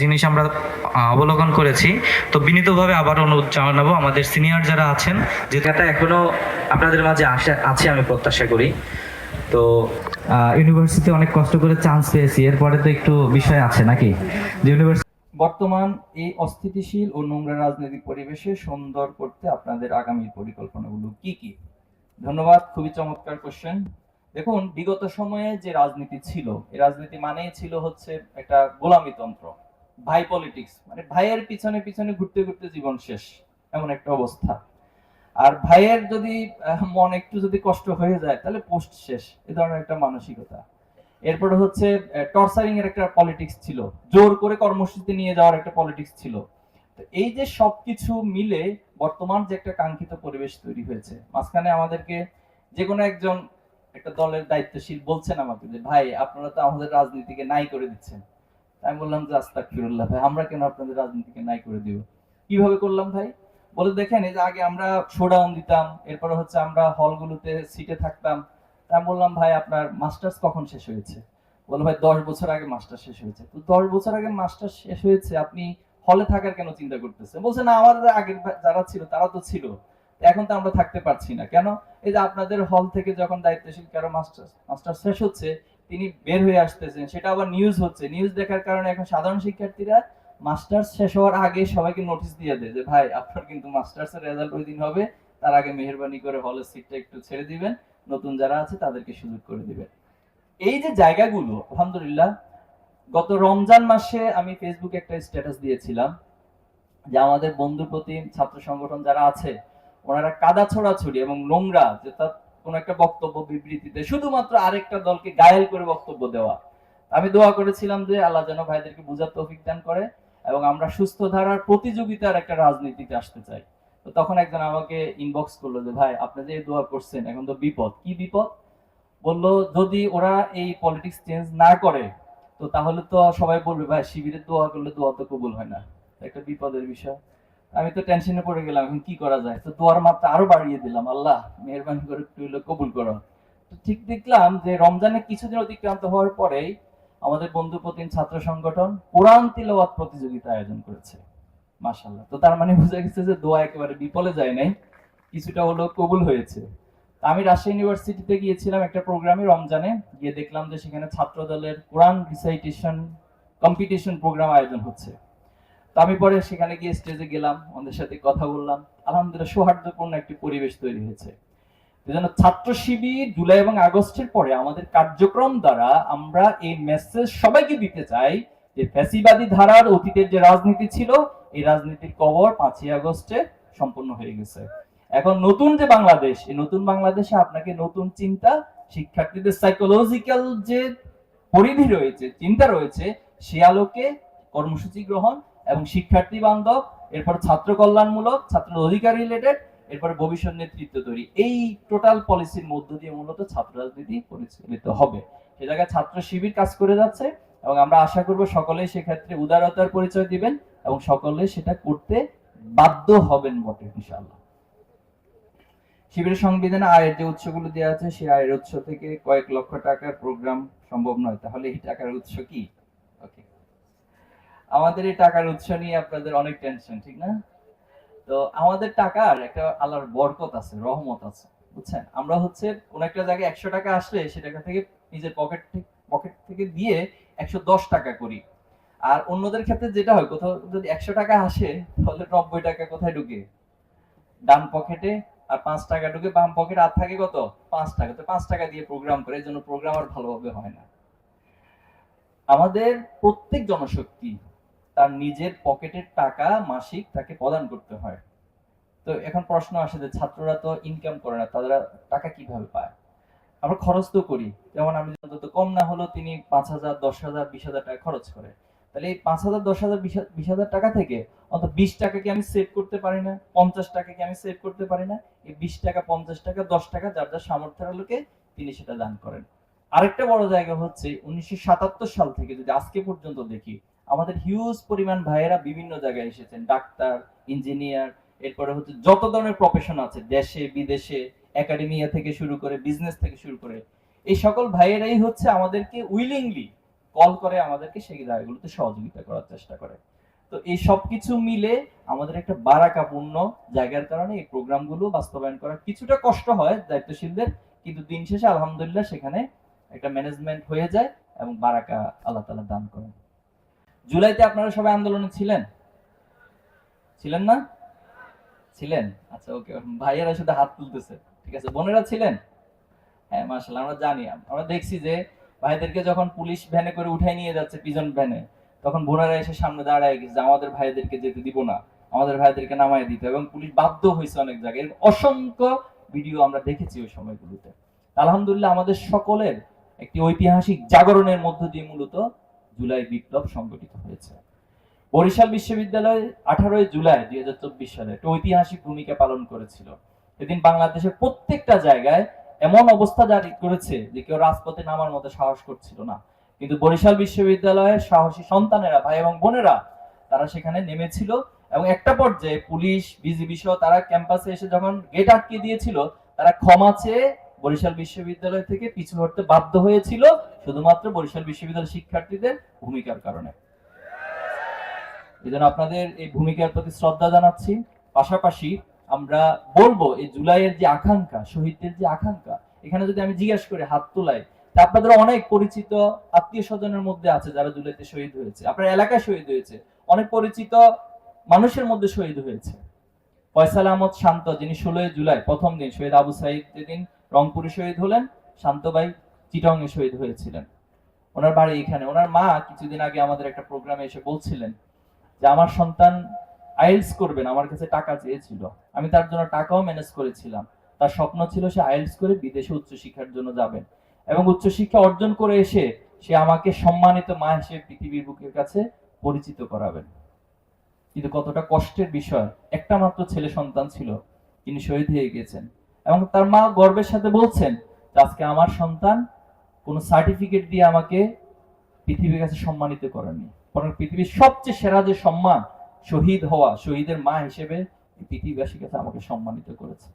জিনিস আমরা অবলোকন করেছি। তো বিনীতভাবে আবার অনুরোধ জানাব, আমাদের সিনিয়র যারা আছেন যেটা এখনও আপনাদের মাঝে আসে, আছে আমি প্রত্যাশা করি। তো ইউনিভার্সিটি অনেক কষ্ট করে চান্স পেয়েছি, এরপরে তো একটু বিষয় আছে নাকি? যে ইউনিভার্সিটি বর্তমান এই অস্থিতিশীল ও নোংরা রাজনৈতিক পরিবেশে সুন্দর করতে আপনাদের আগামী পরিকল্পনাগুলো কি কি? ধন্যবাদ, খুবই চমৎকার কোশ্চেন দেখুন, বিগত সময়ে যে রাজনীতি ছিল, এই রাজনীতি মানেই ছিল হচ্ছে একটা গোলামিতন্ত্র ভাই পলিটিক্স মানে ভাইয়ের পিছনে পিছনে ঘুরতে ঘুরতে জীবন শেষ, এমন একটা অবস্থা। আর ভাইয়ের যদি মন একটু যদি কষ্ট হয়ে যায়, তাহলে পোস্ট শেষ, এ ধরনের একটা মানসিকতা। এরপরে হচ্ছে টর্চারিং এর একটা পলিটিক্স ছিল, জোর করে কর্মসূচিতে নিয়ে যাওয়ার একটা পলিটিক্স ছিল। এই যে সবকিছু মিলে বর্তমান যে একটা কাঙ্ক্ষিত পরিবেশ তৈরি হয়েছে, মাঝখানে আমাদেরকে যে কোনো একজন একটা দলের দায়িত্বশীল বলছেন আমাকে যে, ভাই, আপনারা তো আমাদের রাজনীতিকে নাই করে দিচ্ছেন। আমি বললাম যে আস্তাক ফিরুল্লাহ ভাই, আমরা কেন আপনাদের রাজনীতিকে নাই করে দিব? কীভাবে করলাম ভাই? বলে দেখেন, এই যে আগে আমরা শোডাউন দিতাম, এরপরে হচ্ছে আমরা হলগুলোতে সিটে থাকতাম। আমি বললাম, ভাই, আপনার মাস্টার্স কখন শেষ হয়েছে? বলল ভাই, দশ বছর আগে মাস্টার শেষ হয়েছে। তো দশ বছর আগে মাস্টার শেষ হয়েছে, আপনি হলে থাকার কেন চিন্তা করতেছে বলছে, না আমার আগের যারা ছিল, তারা তো ছিল। এখন তো আমরা থাকতে পারছি না। কেন? এই যে আপনাদের হল থেকে যখন দায়িত্বশীল কারও মাস্টার মাস্টার শেষ হচ্ছে তিনি বের হয়ে আসতেছেন। সেটা আবার নিউজ হচ্ছে। নিউজ দেখার কারণে এখন সাধারণ শিক্ষার্থীরা মাস্টার্স শেষ হওয়ার আগে সবাইকে নোটিশ দিয়ে দেয় যে, ভাই, আপনার কিন্তু মাস্টার্স এর রেজাল্ট ওই দিন হবে। তার আগে মেহরবানি করে হলের সিটটা একটু ছেড়ে দিবেন। নতুন যারা আছে তাদেরকে সুযোগ করে দিবেন। এই যে জায়গাগুলো, আলহামদুলিল্লাহ, গত রমজান মাসে আমি ফেসবুকে একটা স্ট্যাটাস দিয়েছিলাম যে, আমাদের বন্ধু প্রতি ছাত্র সংগঠন যারা আছে, ওনারা কাদা ছড়াছড়ি এবং নোংরা, যে কোন একটা বক্তব্য বিবৃতিতে, শুধুমাত্র আরেকটা দলকে গায়েল করে বক্তব্য দেওয়া। আমি দোয়া করেছিলাম যে আল্লাহ যেন ভাইদেরকে বুঝার তৌফিক দান করে এবং আমরা সুস্থ ধারার প্রতিযোগিতার একটা রাজনীতিতে আসতে চাই। তো তখন একজন আমাকে ইনবক্স করল যে, ভাই, আপনি যে দোয়া করছেন, এখন তো বিপদ। কি বিপদ? বলল, যদি ওরা এই পলিটিক্স চেঞ্জ না করে, তো তাহলে তো সবাই বলবে, ভাই, শিবিরের দোয়া করলে দোয়া তো কবুল হয় না। একটা বিপদের বিষয়। আমি তো টেনশনে পড়ে গেলাম, এখন কি করা যায়? তো দোয়ার মাত্রা আরও বাড়িয়ে দিলাম, আল্লাহ, মেহরবানি করে একটু কবুল করো। তো ঠিক দেখলাম যে রমজানে কিছুদিন অতিক্রান্ত হওয়ার পরেই আমাদের বন্ধু প্রতিম ছাত্র সংগঠন কোরআন তিলাওয়াত প্রতিযোগিতা আয়োজন করেছে। মাশাল্লাহ তো তার মানে বোঝা গেছে যে দোয়া একেবারে বিফলে যায় নাই, কিছুটা হলো কবুল হয়েছে। আমি রাজশাহী ইউনিভার্সিটিতে গিয়েছিলাম একটা প্রোগ্রামে রমজানে, গিয়ে দেখলাম যে সেখানে ছাত্র দলের কোরআন রিসাইটেশন কম্পিটিশন প্রোগ্রাম আয়োজন হচ্ছে। তো আমি পরে সেখানে গিয়ে স্টেজে গেলাম, ওদের সাথে কথা বললাম। আলহামদুলিল্লাহ, সৌহার্দ্যপূর্ণ একটি পরিবেশ তৈরি হয়েছে। এজন্য ছাত্র শিবির জুলাই এবং আগস্টের পরে আমাদের কার্যক্রম দ্বারা আমরা এই মেসেজ সবাইকে দিতে চাই যে ফ্যাসিবাদী ধারার অতীতের যে রাজনীতি ছিল, এই রাজনীতির কবর পাঁচই আগস্টে সম্পূর্ণ হয়ে গেছে। এখন নতুন যে বাংলাদেশ, এই নতুন বাংলাদেশে আপনাকে নতুন চিন্তা, শিক্ষার্থীদের সাইকোলজিক্যাল যে পরিধি রয়েছে, চিন্তা রয়েছে, সে আলোকে কর্মসূচি গ্রহণ এবং শিক্ষার্থী বান্ধব, এরপর ছাত্র কল্যাণমূলক, ছাত্র অধিকার রিলেটেড এরপর ভবিষ্যৎ নেতৃত্ব তৈরি। এই টোটাল পলিসির মধ্য দিয়ে মূলত ছাত্র রাজনীতি পরিচালিত হবে। সে জায়গায় ছাত্র শিবির কাজ করে যাচ্ছে এবং আমরা আশা করব সকলে সেক্ষেত্রে উদারতার পরিচয় দিবেন এবং সকলে সেটা করতে বাধ্য হবেন বটে, ইনশাআল্লাহ। শিবিরের সংবিধানে আয়ের যে উৎসগুলো দেওয়া আছে, সেই আয়ের উৎস থেকে কয়েক লক্ষ টাকার প্রোগ্রাম সম্ভব নয়। তাহলে এই টাকার উৎস কি? আমাদের এই টাকার উৎস নিয়ে আপনাদের অনেক টেনশন ঠিক না? তো আমাদের টাকার একটা আল্লাহর বরকত আছে, রহমত আছে, বুঝছেন? আমরা হচ্ছে কোন একটা জায়গায় একশো টাকা আসলে সে টাকা থেকে নিজের পকেট পকেট থেকে দিয়ে একশো দশ টাকা করি। আর অন্যদের ক্ষেত্রে যেটা হয়, কোথাও যদি একশো টাকা আসে, তাহলে নব্বই টাকা কোথায় ঢুকে? ডান পকেটে আর পাঁচ টাকা ঢুকে বাম পকেটে আর থাকে কত? পাঁচ টাকা। তো পাঁচ টাকা দিয়ে প্রোগ্রাম করে জন্য প্রোগ্রাম আর ভালোভাবে হয় না। আমাদের প্রত্যেক জনশক্তি তার নিজের পকেটের টাকা মাসিক তাকে প্রদান করতে হয়। তো এখন প্রশ্ন আসে যে ছাত্ররা তো ইনকাম করে না তারা টাকা কীভাবে পায়? আমরা খরচ তো করি, যেমন আমি যত কম না হলেও তিনি পাঁচ হাজার, দশ হাজার, বিশ হাজার টাকা খরচ করে। তাহলে এই পাঁচ হাজার, দশ হাজার, বিশ হাজার টাকা থেকে অন্তত বিশ টাকা কি আমি সেভ করতে পারি না? পঞ্চাশ টাকা কি আমি সেভ করতে পারি না? এই বিশ টাকা, পঞ্চাশ টাকা, দশ টাকা যার যার সামর্থ্যের আলোকে তিনি সেটা দান করেন। আরেকটা বড় জায়গা হচ্ছে উনিশশো সাতাত্তর সাল থেকে যদি আজকে পর্যন্ত দেখি আমাদের হিউজ পরিমাণ ভাইয়েরা বিভিন্ন জায়গায় এসেছেন, ডাক্তার ইঞ্জিনিয়ার এরপরে হচ্ছে যত ধরনের প্রফেশন আছে, দেশে, বিদেশে একাডেমিয়া থেকে শুরু করে বিজনেস থেকে শুরু করে, এই সকল ভাইয়েরাই হচ্ছে আমাদেরকে উইলিংলি কল করে আমাদেরকে সেই জায়গাগুলোতে সহযোগিতা করার চেষ্টা করে। তো এই সব কিছু মিলে আমাদের একটা বারাকাপূর্ণ জায়গার কারণে এই প্রোগ্রামগুলো বাস্তবায়ন করা কিছুটা কষ্ট হয় দায়িত্বশীলদের, কিন্তু দিন শেষে আলহামদুলিল্লাহ সেখানে একটা ম্যানেজমেন্ট হয়ে যায় এবং বারাকা আল্লাহ তালা দান করেন। জুলাইতে আপনারা সবাই আন্দোলনে ছিলেন? ছিলেন না? ছিলেন? আচ্ছা ওকে, ভাইয়েরা শুধু হাত তুলতেছে। ঠিক আছে, বোনেরা ছিলেন? হ্যাঁ মার্শাল আমরা জানি। আমরা দেখছি যে ভাইদেরকে যখন পুলিশ ভ্যানে করে উঠাই নিয়ে যাচ্ছে পিজন ভ্যানে, তখন বোনেরা এসে সামনে দাঁড়ায় গেছে আমাদের ভাইদেরকে যেতে দিব না। আমাদের ভাইদেরকে নামায় দিতে এবং পুলিশ বাধ্য হয়েছে অনেক জায়গায়। এরকম অসংখ্য ভিডিও আমরা দেখেছি ওই সময়গুলোতে। আলহামদুলিল্লাহ আমাদের সকলের একটি ঐতিহাসিক জাগরণের মধ্য দিয়ে মূলত জুলাই বিপ্লব সংগঠিত হয়েছে। বরিশাল বিশ্ববিদ্যালয় আঠারোই জুলাই দুই হাজার চব্বিশ সালে একটা ঐতিহাসিক ভূমিকা পালন করেছিল। এদিন বাংলাদেশের প্রত্যেকটা জায়গায় এমন অবস্থা জারি করেছে যে কেউ রাজপথে নামার মতো সাহস করছিল না। কিন্তু বরিশাল বিশ্ববিদ্যালয়ের সাহসী সন্তানেরা, ভাই এবং বোনেরা, তারা সেখানে নেমেছিল এবং একটা পর্যায়ে পুলিশ, বিজিবি সহ তারা ক্যাম্পাসে এসে যখন গেট আটকে দিয়েছিল, তারা ক্ষমা চেয়ে বরিশাল বিশ্ববিদ্যালয় থেকে পিছু হটতে বাধ্য হয়েছিল শুধুমাত্র বরিশাল বিশ্ববিদ্যালয়ের শিক্ষার্থীদের ভূমিকার কারণে। এই জন্য আপনাদের এই ভূমিকার প্রতি শ্রদ্ধা জানাচ্ছি। পাশাপাশি আমরা বলব, এই জুলাইয়ের যে আকাঙ্ক্ষা, শহীদদের যে আকাঙ্ক্ষা, এখানে যদি আমি জিজ্ঞেস করি, হাত তোলাই, তা আপনাদের অনেক পরিচিত আত্মীয় স্বজনের মধ্যে আছে যারা জুলাইতে শহীদ হয়েছে। আপনার এলাকায় শহীদ হয়েছে। অনেক পরিচিত মানুষের মধ্যে শহীদ হয়েছে। ফয়সাল আহমদ শান্ত, যিনি ষোলোই জুলাই প্রথম দিন শহীদ আবু সাইদ যেদিন রংপুরে শহীদ হলেন শান্ত ভাই চিটং এ শহীদ হয়েছিলেন। ওনার বাড়ি এখানে। ওনার মা কিছুদিন আগে আমাদের একটা প্রোগ্রামে এসে বলছিলেন যে, আমার সন্তান আইএলস করবেন আমার কাছে টাকা চেয়েছিল। আমি তার জন্য টাকাও ম্যানেজ করেছিলাম। তার স্বপ্ন ছিল সে আইএলস করে বিদেশে উচ্চশিক্ষার জন্য যাবেন এবং উচ্চশিক্ষা অর্জন করে এসে সে আমাকে সম্মানিত মা হিসেবে পৃথিবীর বুকের কাছে পরিচিত করাবেন। কিন্তু কতটা কষ্টের বিষয়, একটা মাত্র ছেলে সন্তান ছিল, তিনি শহীদ হয়ে গেছেন। এবং তার মা গর্বের সাথে বলছেন আজকে আমার সন্তান কোনো সার্টিফিকেট দিয়ে আমাকে পৃথিবীর কাছে সম্মানিত করেনি। বরং পৃথিবীর সবচেয়ে সেরা যে সম্মান শহীদ হওয়া, শহীদের মা হিসেবে পৃথিবীবাসীর কাছে আমাকে সম্মানিত করেছে।